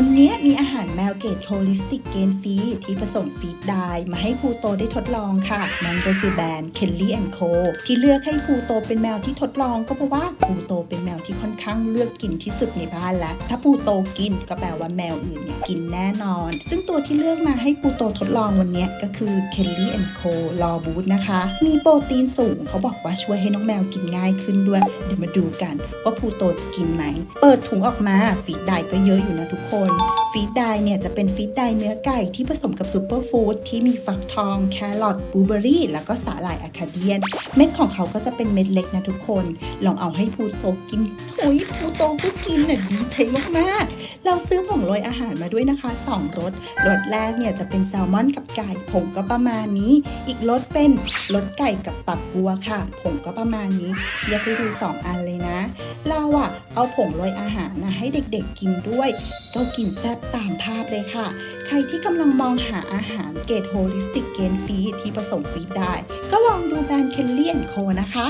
วันนี้มีอาหารแมวเกรดโฮลิสติกเกนฟีที่ผสมฟีดได้มาให้ภูโตได้ทดลองค่ะ นั่นก็คือแบรนด์เคลลี่แอนโคที่เลือกให้ภูโตเป็นแมวที่ทดลองก็เพราะว่าภูโตเป็น ที่งเลือกกินที่สุดในบ้านแล้ว ถ้าปูโตกินก็แปลว่าแมวอื่นเนี่ยกินแน่นอน ซึ่งตัวที่เลือกมาให้ปูโตทดลองวันนี้ก็คือ Kelly Co ลอบูธนะคะ มีโปรตีนสูงเขาบอกว่าช่วยให้น้องแมวกินง่ายขึ้นด้วย เดี๋ยวมาดูกันว่าปูโตจะกินไหม เปิดถุงออกมาฟีดได้ก็เยอะอยู่นะทุกคนฟีดไดเนี่ยจะเป็นฟีดไดเนื้อไก่ที่ผสมกับซูเปอร์ฟู้ดที่มีฟักทอง แครอทบลูเบอรี่ แล้วก็สาหร่ายอะคาเดียน เม็ดของเขาก็จะเป็นเม็ดเล็กนะทุกคน ลองเอาให้ภูโตกินโอ้ยภูโตก็กินน่ะดีใจมากๆ เราซื้อผงโรยอาหารมาด้วยนะคะ 2รสรสแรกเนี่ยจะเป็นแซลมอนกับไก่ผงก็ประมาณนี้ อีกรสเป็นรสไก่กับปักบัวค่ะผงก็ประมาณนี้อยากให้ดูสองอันเลยนะ เราอะ เอาผงโรยอาหารนะให้เด็กๆกินด้วยก็กินแซ่บตามภาพเลยค่ะ ใครที่กำลังมองหาอาหารเกรดโฮลิสติกเกนฟีที่ผสมฟีดได้ ก็ลองดูแบรนด์เคลเลียนโคนะคะ